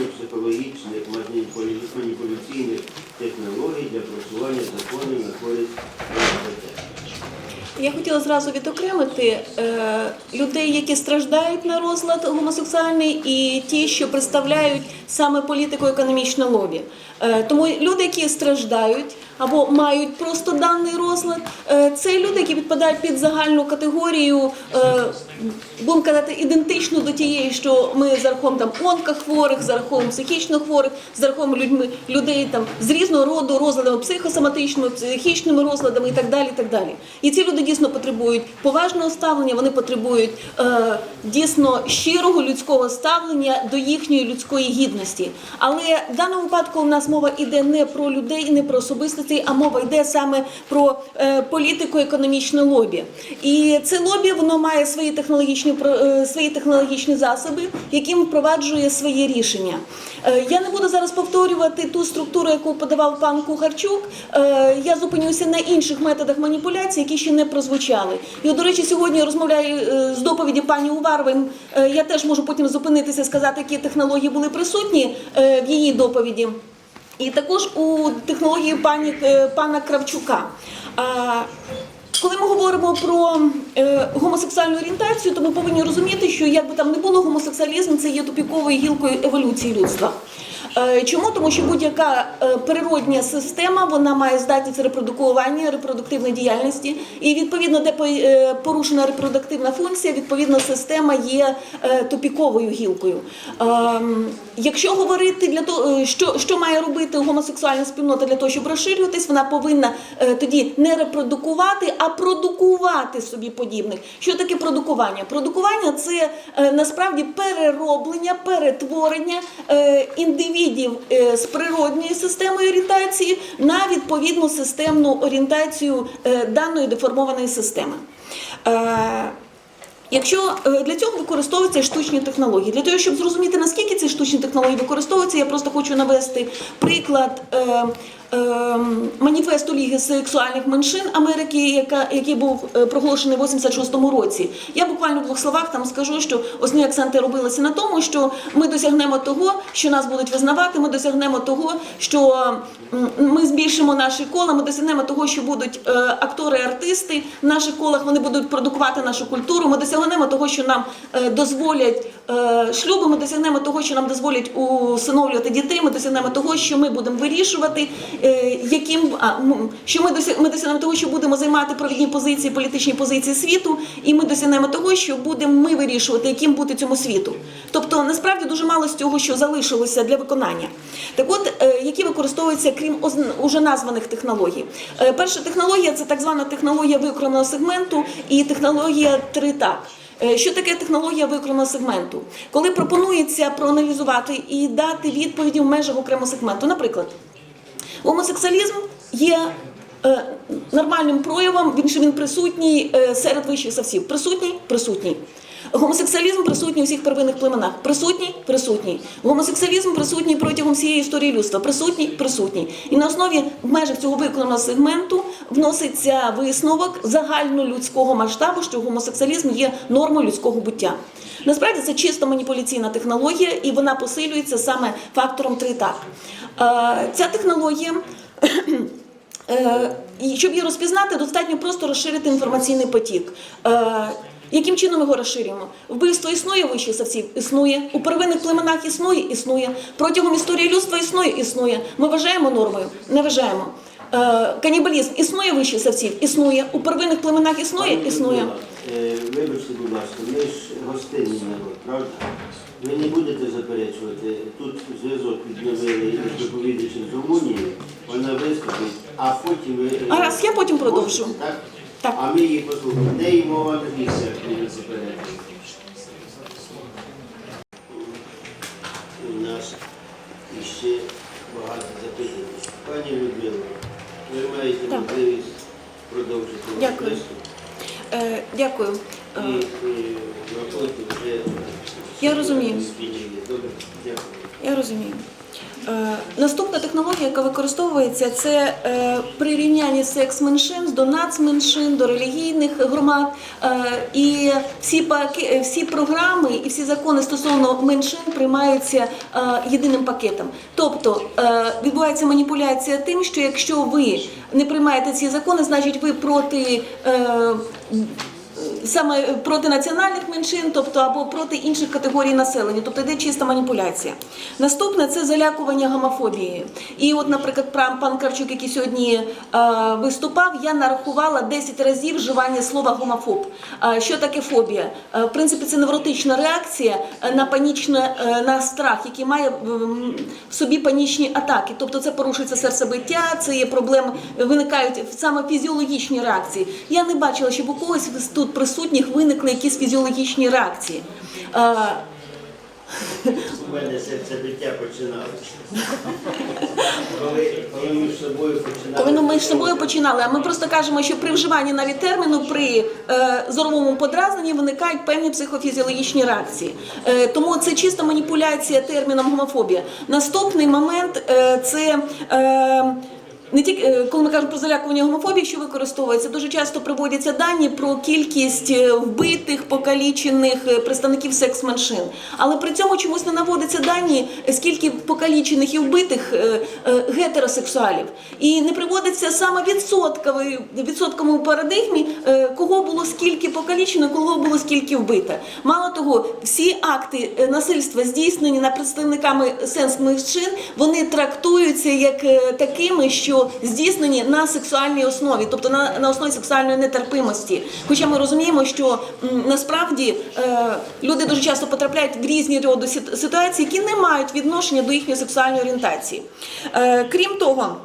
спеціальних психологічних маніпуляційних технологій для просування законів на користь ЛГБТ. Я хотіла зразу відокремити е, людей, які страждають на розлад гомосексуальний, і ті, що представляють саме політико-економічне лобі. Е, тому люди, які страждають або мають просто даний розлад, е, це люди, які підпадають під загальну категорію, е, будемо казати, ідентичну до тієї, що ми за рахунок там онкохворих, рахунок психічно хворих, за рахунок людьми людей там з різного роду розладами, психосоматичними, психічними розладами і так далі. І так далі. І ці люди дійсно потребують поважного ставлення, вони потребують е, дійсно щирого людського ставлення до їхньої людської гідності. Але в даному випадку у нас мова йде не про людей не про особистості, а мова йде саме про е, політико-економічне лобі. І це лобі воно має свої технологічні е, свої технологічні засоби, яким впроваджує свої рішення. Е, Я не буду зараз повторювати ту структуру, яку подавав пан Кухарчук. Я зупинюся на інших методах маніпуляції, які ще не прозвучали. І, до речі, сьогодні розмовляю з доповіді пані Уварової. Я теж можу потім зупинитися, сказати, які технології були присутні в її доповіді. І також у технології пані е, пана Кравчука. Коли ми говоримо про е, гомосексуальну орієнтацію, то ми повинні розуміти, що як би там не було, гомосексуалізм це є тупіковою гілкою еволюції людства. Е, чому? Тому що будь-яка е, природня система вона має здатність репродукування, репродуктивної діяльності, і відповідно, де е, порушена репродуктивна функція, відповідно, система є тупіковою гілкою. Ем, Якщо говорити для того, що, що має робити гомосексуальна спільнота для того, щоб розширюватись, вона повинна тоді не репродукувати, а продукувати собі подібних. Що таке продукування? Продукування це насправді перероблення, перетворення індивідів е, з природньої системи орієнтації на відповідну системну орієнтацію е, даної деформованої системи. Е, Якщо для цього використовуються штучні технології, для того, щоб зрозуміти наскільки ці штучні технології використовуються, я просто хочу навести приклад маніфесту Ліги сексуальних меншин Америки, яка, який був е, проголошений в 86-му році. Я буквально в двох словах там скажу, що основні акценти робилися на тому, що ми досягнемо того, що нас будуть визнавати, ми досягнемо того, що ми збільшимо наші кола, ми досягнемо того, що будуть е, актори, артисти в наших колах, вони будуть продукувати нашу культуру. Ми досягнемо того, що нам е, дозволять шлюби, ми досягнемо того, що нам дозволять усиновлювати дітей. Ми досягнемо того, що ми будемо вирішувати, яким а, що ми досяг, ми досягнемо того, що будемо займати провідні позиції, політичні позиції світу, і ми досягнемо того, що будемо ми вирішувати, яким бути цьому світу. Тобто, насправді дуже мало з цього, що залишилося для виконання. Так от, е, які використовуються крім уже названих технологій. Е, Перша технологія це так звана технологія виконаного сегменту і технологія три так. Е, Що таке технологія виконаного сегменту? Коли пропонується проаналізувати і дати відповіді в межах окремого сегменту. Наприклад, гомосексуалізм є е, нормальним проявом, він що він присутній е, серед вищих савців. Присутній, присутній. Гомосексуалізм присутній у всіх первинних племенах. Присутній, присутній. Гомосексуалізм присутній протягом всієї історії людства. Присутній, присутній. І на основі в межах цього виконаного сегменту вноситься висновок загальнолюдського масштабу, що гомосексуалізм є нормою людського буття. Насправді це чисто маніпуляційна технологія, і вона посилюється саме фактором три так. Е, Ця технологія. Е, і щоб її розпізнати, достатньо просто розширити інформаційний потік. Яким чином його розширюємо? Вбивство існує вищих савців? Існує. У первинних племенах існує? Існує. Протягом історії людства існує? Існує. Ми вважаємо нормою? Не вважаємо. Е, канібалізм існує вищих савців? Існує. У первинних племенах існує? Існує. Е, Вибачте, будь ласка, ми ж гостинний народ, правда? Ви не будете заперечувати. Тут зв'язок відновили із доповідачем з Румунії, вона виступить, а потім ви... Гаразд, я потім продовжу. Так? Так. А ми її послухаємо. Де її мова на не заперечує. У нас іще багато запитань. Пані Людмила, ви маєте можливість продовжити Дякую. Е, дякую. Е, вже Я розумію. я розумію. Е, Наступна технологія, яка використовується, це е, прирівняння секс-меншин до нацменшин, до релігійних громад. І всі паки, всі програми і всі закони стосовно меншин приймаються єдиним пакетом. Тобто відбувається маніпуляція тим, що якщо ви не приймаєте ці закони, значить ви проти. Саме проти національних меншин, тобто або проти інших категорій населення, тобто йде чиста маніпуляція. Наступне це залякування гомофобією. І от, наприклад, пан Кравчук, який сьогодні е, виступав, я нарахувала 10 разів вживання слова гомофоб. Е, що таке фобія? Е, в принципі, це невротична реакція е, на панічне е, на страх, який має в собі панічні атаки. Тобто це порушується серцебиття, це є проблеми, виникають саме фізіологічні реакції. Я не бачила, щоб у когось тут присутніх виникли якісь фізіологічні реакції. Е, У мене серцебиття починалося. Коли, коли ми з собою починали. Коли ну, ми з собою починали, а ми просто кажемо, що при вживанні навіть терміну при е, зоровому подразненні виникають певні психофізіологічні реакції. Е, тому це чиста маніпуляція терміном гомофобія. Наступний момент е, це. Е, не тільки е, коли ми кажемо про залякування гомофобії, що використовується, дуже часто приводяться дані про кількість е, вбитих, покалічених е, представників секс-меншин. Але при цьому чомусь не наводяться дані, скільки покалічених і вбитих гетеросексуалів. І не приводиться саме відсотковий відсотковому парадигмі, кого було скільки покалічено, кого було скільки вбито. Мало того, всі акти насильства здійснені над представниками сенс-меншин, вони трактуються як такими, що здійснені на сексуальній основі, тобто на, на основі сексуальної нетерпимості. Хоча ми розуміємо, що м, насправді е, люди дуже часто потрапляють в різні роди сит- ситуації, які не мають відношення до їхньої сексуальної орієнтації. Е, крім того.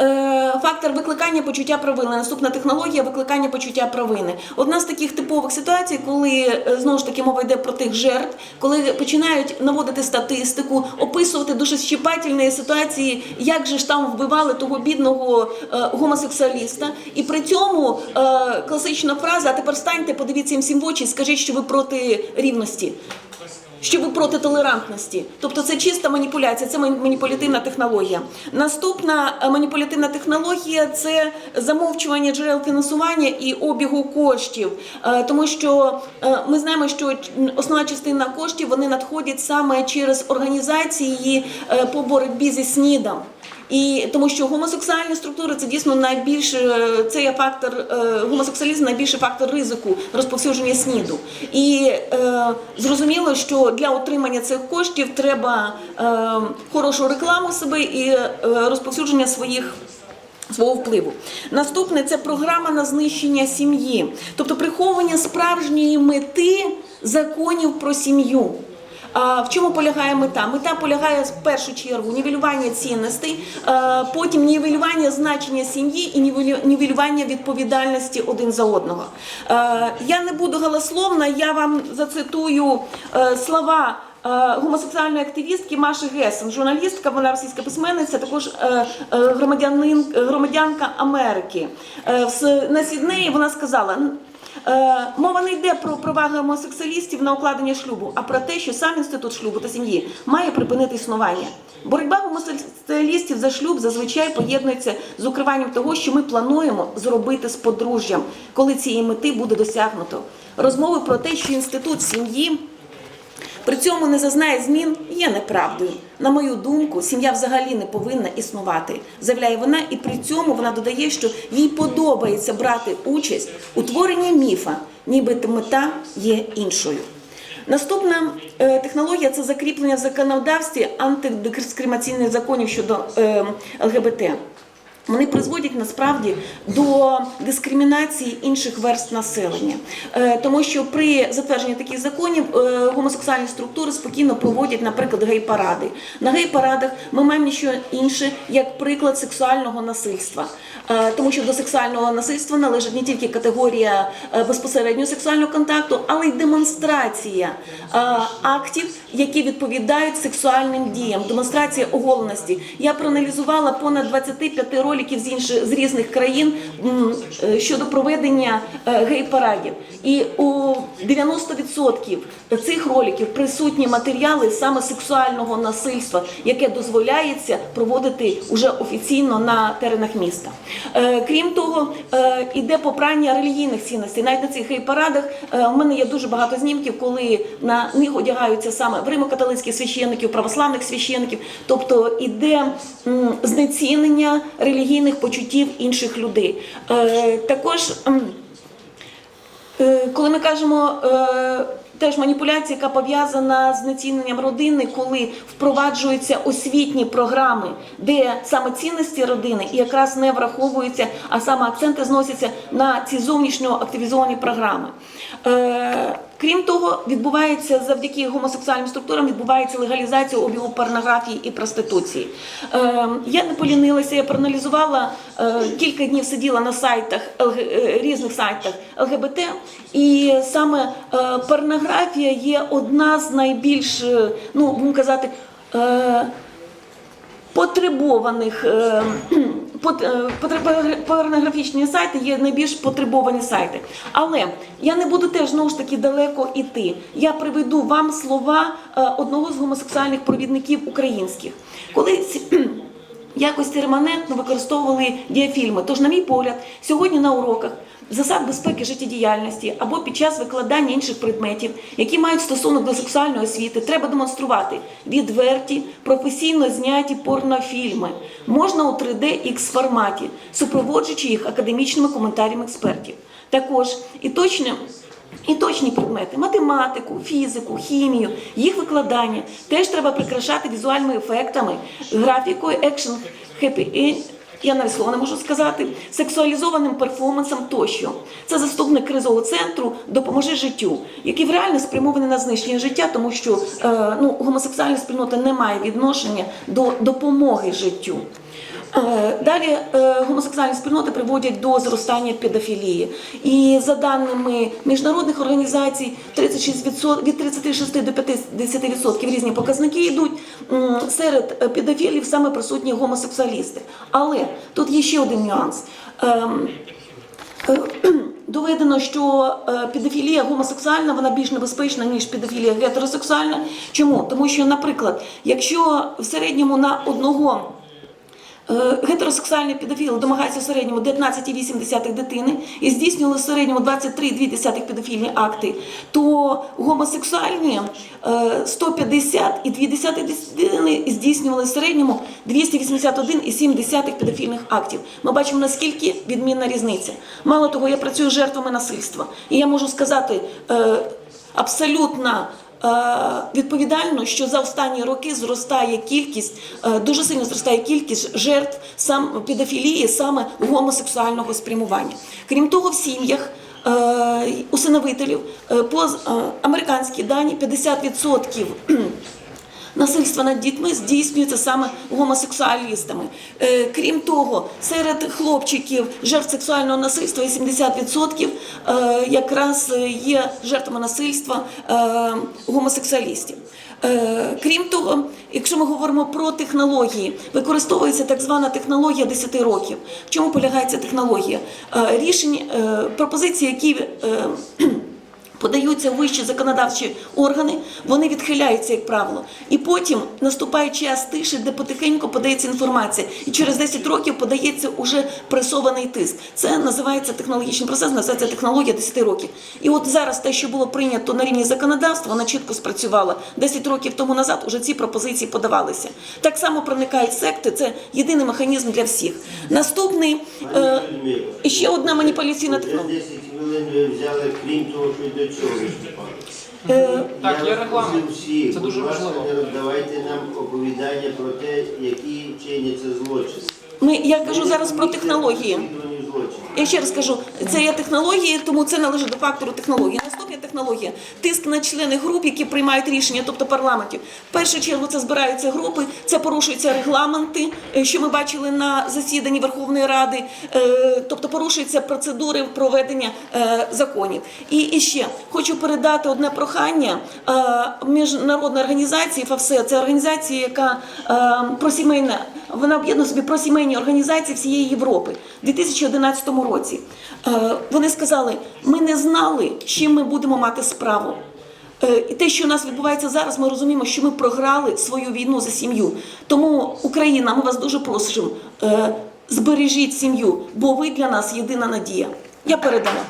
Е, Фактор викликання почуття провини. Наступна технологія викликання почуття провини. Одна з таких типових ситуацій, коли е, знову ж таки мова йде про тих жертв, коли починають наводити статистику, описувати дуже щепательні ситуації, як же ж там вбивали того бідного е, гомосексуаліста. І при цьому класична фраза: а тепер станьте, подивіться їм всім в очі, скажіть, що ви проти рівності що ви проти толерантності. Тобто це чиста маніпуляція, це ман- маніпулятивна технологія. Наступна е, маніпулятивна технологія це замовчування джерел фінансування і обігу коштів. Е, Тому що е, ми знаємо, що основна частина коштів вони надходять саме через організації по боротьбі зі СНІДом. І тому що гомосексуальні структури це дійсно найбільш е, це є фактор е, гомосексуалізм, найбільший фактор ризику розповсюдження СНІДу. І е, зрозуміло, що для отримання цих коштів треба е, хорошу рекламу себе і е, розповсюдження своїх. Свого впливу. Наступне це програма на знищення сім'ї, тобто приховування справжньої мети законів про сім'ю. В чому полягає мета? Мета полягає в першу чергу нівелювання цінностей, е, потім нівелювання значення сім'ї і нівелювання відповідальності один за одного. Е, Я не буду голословна, я вам зацитую е, слова. Гомосексуальної активістки Маші Гесен, журналістка, вона російська письменниця, також громадянин, громадянка Америки. На Сіднеї вона сказала: Мова не йде про права гомосексуалістів на укладення шлюбу, а про те, що сам інститут шлюбу та сім'ї має припинити існування. Боротьба гомосексуалістів за шлюб зазвичай поєднується з укриванням того, що ми плануємо зробити з подружжям, коли цієї мети буде досягнуто. Розмови про те, що інститут сім'ї при цьому не зазнає змін, є неправдою. На мою думку, сім'я взагалі не повинна існувати, заявляє вона, і при цьому вона додає, що їй подобається брати участь у творенні міфа, ніби мета є іншою. Наступна е, технологія це закріплення в законодавстві антидискримінаційних законів щодо е, ЛГБТ. Вони призводять насправді до дискримінації інших верст населення, Е, тому що при затвердженні таких законів е, гомосексуальні структури спокійно проводять, наприклад, гей-паради. На гей-парадах ми маємо що інше як приклад сексуального насильства, Е, тому що до сексуального насильства належить не тільки категорія безпосереднього сексуального контакту, але й демонстрація актів, які відповідають сексуальним діям, демонстрація оголеності. Я проаналізувала понад 25 років роликів з інших з різних країн е, щодо проведення е, гей-парадів. І у 90% цих роликів присутні матеріали саме сексуального насильства, яке дозволяється проводити уже офіційно на теренах міста. Е, Крім того, іде попрання релігійних цінностей. Навіть на цих гей-парадах у мене є дуже багато знімків, коли на них одягаються саме в римо-католицьких священників, православних священників. Тобто іде знецінення релігійних почуттів інших людей. Е, Також. Е, Коли ми кажемо е, теж маніпуляція, яка пов'язана з знеціненням родини, коли впроваджуються освітні програми, де саме цінності родини і якраз не враховуються, а саме акценти зносяться на ці зовнішньо активізовані програми. Крім того, відбувається завдяки гомосексуальним структурам відбувається легалізація обігу порнографії і проституції. Е, я не полінилася, я проаналізувала е, кілька днів сиділа на сайтах ЛГ, е, різних сайтах ЛГБТ, і саме е, порнографія є одна з найбільш, е, ну будемо казати. Е, потребованих е, порнографічні сайти є найбільш потребовані сайти. Але я не буду теж знову ж таки далеко іти. Я приведу вам слова е, одного з гомосексуальних провідників українських. Колись в якості реманентно використовували діафільми. Тож, на мій погляд, сьогодні на уроках засад безпеки життєдіяльності або під час викладання інших предметів, які мають стосунок до сексуальної освіти, треба демонструвати відверті, професійно зняті порнофільми, можна у 3D X форматі, супроводжуючи їх академічними коментарями експертів. Також і точним і точні предмети. Математику, фізику, хімію, їх викладання. Теж треба прикрашати візуальними ефектами, графікою, екшн, хеппі я навіть слова не можу сказати, сексуалізованим перформансом тощо. Це заступник кризового центру Допоможи життю, який реально спрямований на знищення життя, тому що е, ну, гомосексуальна спільнота не має відношення до допомоги життю. Е, Далі е, гомосексуальні спільноти приводять до зростання педофілії. І за даними міжнародних організацій, 36%, від 36 до 50% різні показники йдуть. Серед е, педофілів саме присутні гомосексуалісти. Але тут є ще один нюанс. Ем, Е, Доведено, що е, педофілія гомосексуальна вона більш небезпечна ніж педофілія гетеросексуальна. Чому? Тому що, наприклад, якщо в середньому на одного Е, Гетеросексуальний педофіл домагається в середньому 19,8 дитини і здійснювали в середньому 23,2 педофільні акти, то гомосексуальні е, 150,2 дитини здійснювали в середньому 281,7 педофільних актів. Ми бачимо, наскільки відмінна різниця. Мало того, я працюю з жертвами насильства, і я можу сказати е, абсолютно Е, Відповідально, що за останні роки зростає кількість, е, дуже сильно зростає кількість жертв сам педофілії, саме гомосексуального спрямування. Крім того, в сім'ях е, усиновителів е, по е, американські дані 50% Насильство над дітьми здійснюється саме гомосексуалістами. Е, крім того, серед хлопчиків жертв сексуального насильства 80% е, якраз є жертвами насильства е, гомосексуалістів. Крім того, якщо ми говоримо про технології, використовується так звана технологія 10 років. В чому полягає ця технологія? Рішення, е, пропозиції, які подаються вищі законодавчі органи, вони відхиляються, як правило. І потім наступає час тиші, де потихеньку подається інформація. І через 10 років подається уже пресований тиск. Це називається технологічний процес, називається технологія 10 років. І от зараз те, що було прийнято на рівні законодавства, воно чітко спрацювало. 10 років тому назад уже ці пропозиції подавалися. Так само проникають секти, це єдиний механізм для всіх. Наступний е, ще одна маніпуляційна технологія. 10 хвилин ви взяли, крім того, що й до цього виступали. Е, Так, є Я реклама. всіх, Це дуже будь ласка, важливо. не роздавайте нам оповідання про те, які чиняться злочини. Ми, я кажу зараз про технології. Я ще раз кажу, це є технології, тому це належить до фактору технології. Наступний технологія тиск на члени груп, які приймають рішення, тобто парламентів. В першу чергу це збираються групи, це порушуються регламенти, е, що ми бачили на засіданні Верховної Ради, е, тобто порушуються процедури проведення е, законів. І, ще хочу передати одне прохання міжнародної організації ФАВСЕ. Це організація, яка е, просімейна, вона об'єднує собі просімейні організації всієї Європи у 2011 році. Вони сказали, ми не знали, чим ми будемо мати справу. Е, І те, що у нас відбувається зараз, ми розуміємо, що ми програли свою війну за сім'ю. Тому Україна, ми вас дуже просимо, е, збережіть сім'ю, бо ви для нас єдина надія. Я передала.